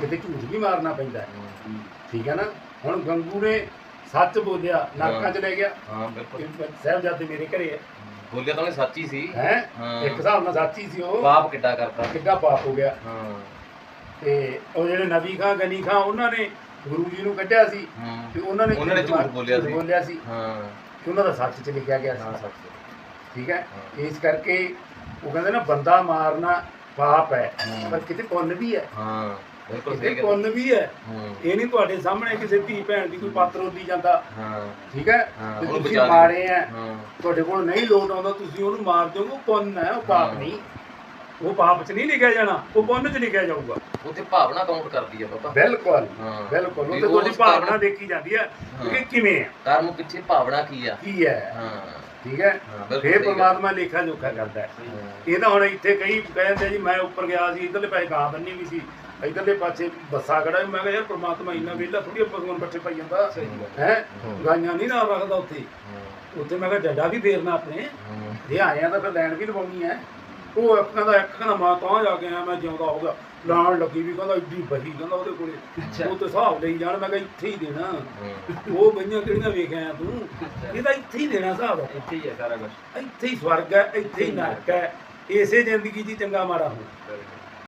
ਕਿਤੇ ਝੂਠ ਵੀ ਮਾਰਨਾ ਪੈਂਦਾ ਠੀਕ ਹੈ ਨਾ? ਹੁਣ ਗੰਗੂ ਨੇ ਸੱਚ ਬੋਲਿਆ ਨਰਕਾਂ ਚ ਲੈ ਗਿਆ। ਹਾਂ ਬਿਲਕੁਲ। ਸਾਹਿਬਜ਼ਾਦੇ ਮੇਰੇ ਘਰੇ ਹੈ ਬੋਲਿਆ ਤਾਂ ਉਹਨੇ ਸੱਚ ਹੀ ਸੀ। ਹੈ? ਹਾਂ। ਇੱਕ ਹਿਸਾਬ ਨਾਲ ਸੱਚ ਹੀ ਸੀ ਉਹ। ਪਾਪ ਕਿੱਡਾ ਕਰਤਾ। ਕਿੱਡਾ ਪਾਪ ਹੋ ਗਿਆ। ਹਾਂ। ਤੇ ਉਹ ਜਿਹੜੇ ਨਬੀ ਖਾਂ ਗਨੀ ਖਾਂ ਉਹਨਾਂ ਨੇ ਗੁਰੂ ਜੀ ਨੂੰ ਕੱਢਿਆ ਸੀ। ਹਾਂ। ਤੇ ਉਹਨਾਂ ਨੇ ਉਹਨਾਂ ਨੇ ਝੂਠ ਬੋਲਿਆ ਸੀ। ਬੋਲਿਆ ਸੀ। ਹਾਂ। ਕਿ ਉਹਨਾਂ ਦਾ ਸੱਚ ਚ ਲਿਖਿਆ ਗਿਆ ਹਾਂ ਸੀ ਸੱਚ। ਠੀਕ ਹੈ? ਹਾਂ। ਇਸ ਕਰਕੇ ਉਹ ਕਹਿੰਦੇ ਨਾ ਬੰਦਾ ਮਾਰਨਾ ਪਾਪ ਹੈ ਹੂੰ। ਪਰ ਕਿਤੇ ਪੁੰਨ ਵੀ ਹੈ। ਹਾਂ ਬਿਲਕੁਲ ਕਿਤੇ ਸਹੀ ਗੱਲ ਪੁੰਨ ਵੀ ਹੈ। ਹੂੰ। ਇਹ ਨਹੀਂ ਤੁਹਾਡੇ ਸਾਹਮਣੇ ਕਿਸੇ ਧੀ ਭੈਣ ਦੀ ਕੋਈ ਪਾਤਰ ਹੁੰਦੀ ਜਾਂਦਾ। ਹਾਂ। ਠੀਕ ਹੈ? ਹਾਂ, ਤੇ ਉਹਨੂੰ ਤੁਸੀਂ ਬਚਾ ਲਿਓ। ਮਾਰੇ ਆ ਹਾਂ। ਤੁਹਾਡੇ ਕੋਲ ਨਹੀਂ ਲੋਟ ਆਉਂਦਾ ਤੁਸੀਂ ਉਹਨੂੰ ਮਾਰ ਦਿਓਗੇ ਉਹ ਪੁੰਨ ਹੈ ਉਹ ਪਾਪ ਹਾਂ। ਨਹੀਂ। ਉਹ ਪਾਪ 'ਚ ਨਹੀਂ ਲਿਖਿਆ ਜਾਣਾ ਉਹ ਪੁੰਨ 'ਚ ਲਿਖਿਆ ਜਾਊਗਾ। ਉੱਥੇ ਭਾਵਨਾ ਕਾਊਂਟ ਕਰਦੀ ਆ ਬਾਬਾ ਬਿਲਕੁਲ ਹਾਂ। ਬਿਲਕੁਲ ਉਹ ਵੀ ਤੇ ਤੁਹਾਡੀ ਉਸ ਭਾਵਨਾ ਦੇਖੀ ਜਾਂਦੀ ਹੈ ਕਿ ਹਾਂ। ਕਿਵੇਂ ਹੈ। ਕਰਮ ਪਿੱਛੇ ਭਾਵਨਾ ਕੀ ਆ ਕੀ ਹੈ? ਹਾਂ। ਠੀਕ ਹੈ? ਫੇਰ। ਪਰਮਾਤਮਾ ਲੇਖਾ ਜੋਖਾ ਕਰਦਾ ਇਹ ਤਾਂ ਹੁਣ ਇੱਥੇ ਕਈ ਕਹਿੰਦੇ ਜੀ ਮੈਂ ਉੱਪਰ ਗਿਆ ਸੀ ਇਧਰਲੇ ਪਾਸੇ ਗਾਂ ਬੰਨੀ ਵੀ ਸੀ। ਇਧਰਲੇ ਪਾਸੇ ਬੱਸਾ ਖੜਾ। ਮੈਂ ਕਿਹਾ ਯਾਰ ਪ੍ਰਮਾਤਮਾ ਇੰਨਾ ਵਿਹਲਾ ਥੋੜੀ ਪਸ਼ੂਆਂ ਨੂੰ ਬੱਚੇ ਪਾਈ ਜਾਂਦਾ। ਹੈ। ਗਾਈਆਂ ਨਹੀਂ ਨਾਲ ਰੱਖਦਾ ਉੱਥੇ। ਉੱਥੇ ਮੈਂ ਕਿਹਾ ਡੰਡਾ ਵੀ ਫੇਰਨਾ ਆਪਣੇ। ਜੇ ਆਏ ਆ ਤਾਂ ਫਿਰ ਲੈਣ ਵੀ ਲਵਾਉਣੀ ਹੈ। ਉਹ ਇੱਕ ਕਹਿੰਦਾ ਇੱਕ ਕਹਿੰਦਾ ਮੈਂ ਤਾਂ ਜਾ ਕੇ ਆਇਆ ਮੈਂ ਜਿਉਂਦਾ ਹੋ ਗਿਆ ਲਾਣ ਲੱਗੀ ਵੀ ਕਹਿੰਦਾ ਇੱਡੀ ਬਹੀ ਕਹਿੰਦਾ ਉਹਦੇ ਕੋਲੇ। ਉਹ ਤੇ ਹਿਸਾਬ ਲਈ ਜਾਣ ਮੈਂ ਕਿਹਾ ਇੱਥੇ ਹੀ ਦੇਣਾ। ਉਹ ਬਈਆਂ ਕਿਹੜੀਆਂ ਵੇਖ ਆਇਆ ਤੂੰ? ਇਹ ਤਾਂ ਇੱਥੇ ਹੀ ਦੇਣਾ ਹਿਸਾਬ। ਇੱਥੇ ਹੀ ਹੈ ਸਾਰਾ ਕੁਝ ਇੱਥੇ ਹੀ ਸਵਰਗ ਹੈ ਇੱਥੇ ਹੀ ਨਰਕ ਹੈ। ਇਸੇ ਜ਼ਿੰਦਗੀ 'ਚ ਚੰਗਾ ਮਾੜਾ ਹੋ